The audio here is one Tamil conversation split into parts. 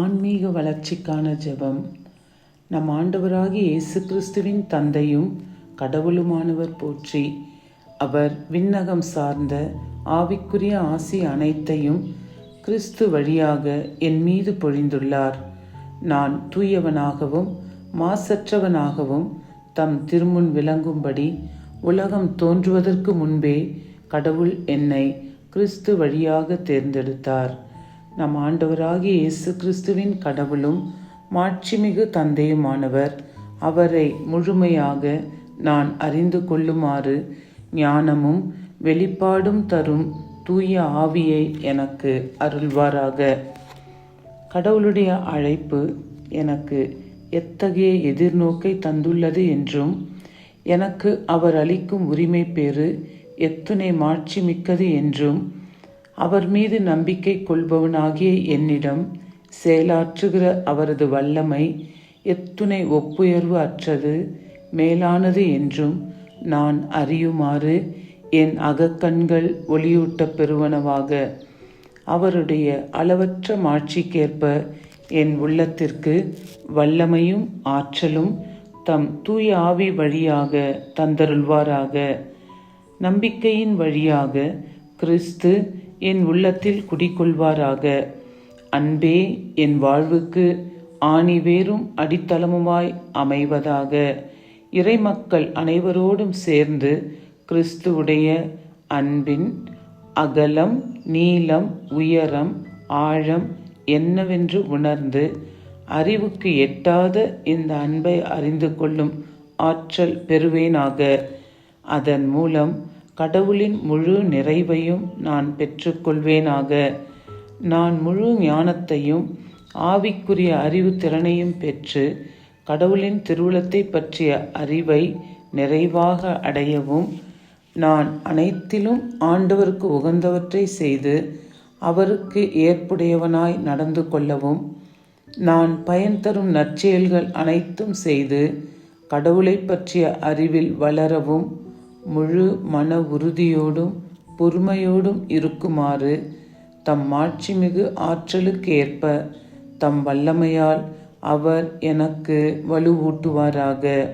ஆன்மீக வளர்ச்சிக்கான ஜெபம். நம் ஆண்டவராகிய இயேசு கிறிஸ்துவின் தந்தையும் கடவுளுமானவர் போற்றி அவர் விண்ணகம் சார்ந்த ஆவிக்குரிய ஆசி அனைத்தையும் கிறிஸ்து வழியாக என் மீது பொழிந்துள்ளார். நான் தூயவனாகவும் மாசற்றவனாகவும் தம் திருமுன் விளங்கும்படி உலகம் தோன்றுவதற்கு முன்பே கடவுள் என்னை கிறிஸ்து வழியாக தேர்ந்தெடுத்தார். நம் ஆண்டவராகிய இயேசு கிறிஸ்துவின் கடவுளும் மாட்சிமிகு தந்தையுமானவர் அவரை முழுமையாக நான் அறிந்து கொள்ளுமாறு ஞானமும் வெளிப்பாடும் தரும் தூய ஆவியை எனக்கு அருள்வாராக. கடவுளுடைய அழைப்பு எனக்கு எத்தகைய எதிர்நோக்கை தந்துள்ளது என்றும் எனக்கு அவர் அளிக்கும் உரிமை பேறு எத்துணை மாட்சி மிக்கது என்றும் அவர் மீது நம்பிக்கை கொள்பவனாகிய என்னிடம் செயலாற்றுகிற அவரது வல்லமை எத்துணை ஒப்புயர்வு அற்றது மேலானது என்றும் நான் அறியுமாறு என் அகக்கண்கள் ஒளியூட்ட பெறுவனவாக. அவருடைய அளவற்ற மாட்சிக்கேற்ப என் உள்ளத்திற்கு வல்லமையும் ஆற்றலும் தம் தூய ஆவி வழியாக தந்தருள்வாராக. நம்பிக்கையின் வழியாக கிறிஸ்து என் உள்ளத்தில் குடிக்கொள்வாராக அன்பே என் வாழ்வுக்கு ஆணிவேரும் அடித்தளமுமாய் அமைவதாக. இறைமக்கள் அனைவரோடும் சேர்ந்து கிறிஸ்துவுடைய அன்பின் அகலம் நீளம் உயரம் ஆழம் என்னவென்று உணர்ந்து அறிவுக்கு எட்டாத இந்த அன்பை அறிந்து கொள்ளும் ஆற்றல் பெறுவேனாக. அதன் மூலம் கடவுளின் முழு நிறைவையும் நான் பெற்றுக்கொள்வேனாக. நான் முழு ஞானத்தையும் ஆவிக்குரிய அறிவு திறனையும் பெற்று கடவுளின் திருவுளத்தை பற்றிய அறிவை நிறைவாக அடையவும் நான் அனைத்திலும் ஆண்டவருக்கு உகந்தவற்றை செய்து அவருக்கு ஏற்புடையவனாய் நடந்து கொள்ளவும் நான் பயன் தரும் நற்செயல்கள் அனைத்தும் செய்து கடவுளை பற்றிய அறிவில் வளரவும் முழு மன உறுதியோடும் பொறுமையோடும் இருக்குமாறு தம் மாட்சிமிகு ஆற்றலுக்கேற்ப தம் வல்லமையால் அவர் எனக்கு வலுவூட்டுவாராக.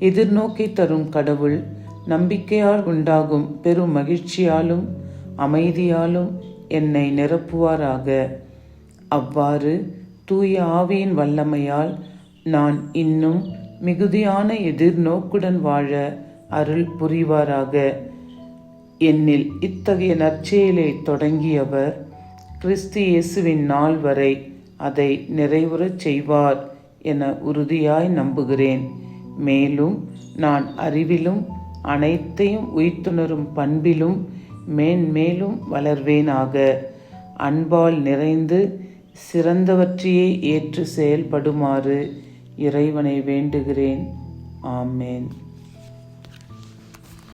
எதிர்நோக்கி தரும் கடவுள் நம்பிக்கையால் உண்டாகும் பெரும் மகிழ்ச்சியாலும் அமைதியாலும் என்னை நிரப்புவாராக. அவ்வாறு தூய ஆவியின் வல்லமையால் நான் இன்னும் மிகுதியான எதிர்நோக்குடன் வாழ அருள் புரிவாராக. என்னில் இத்தகைய நற்செயலை தொடங்கியவர் கிறிஸ்து இயேசுவின் நாள் வரை அதை நிறைவுறச் செய்வார் என உறுதியாய் நம்புகிறேன். மேலும் நான் அறிவிலும் அனைத்தையும் உயிர்த்துணரும் பண்பிலும் மேன்மேலும் வளர்வேனாக. அன்பால் நிறைந்து சிறந்தவற்றையே ஏற்று செயல்படுமாறு இறைவனை வேண்டுகிறேன். ஆமேன்.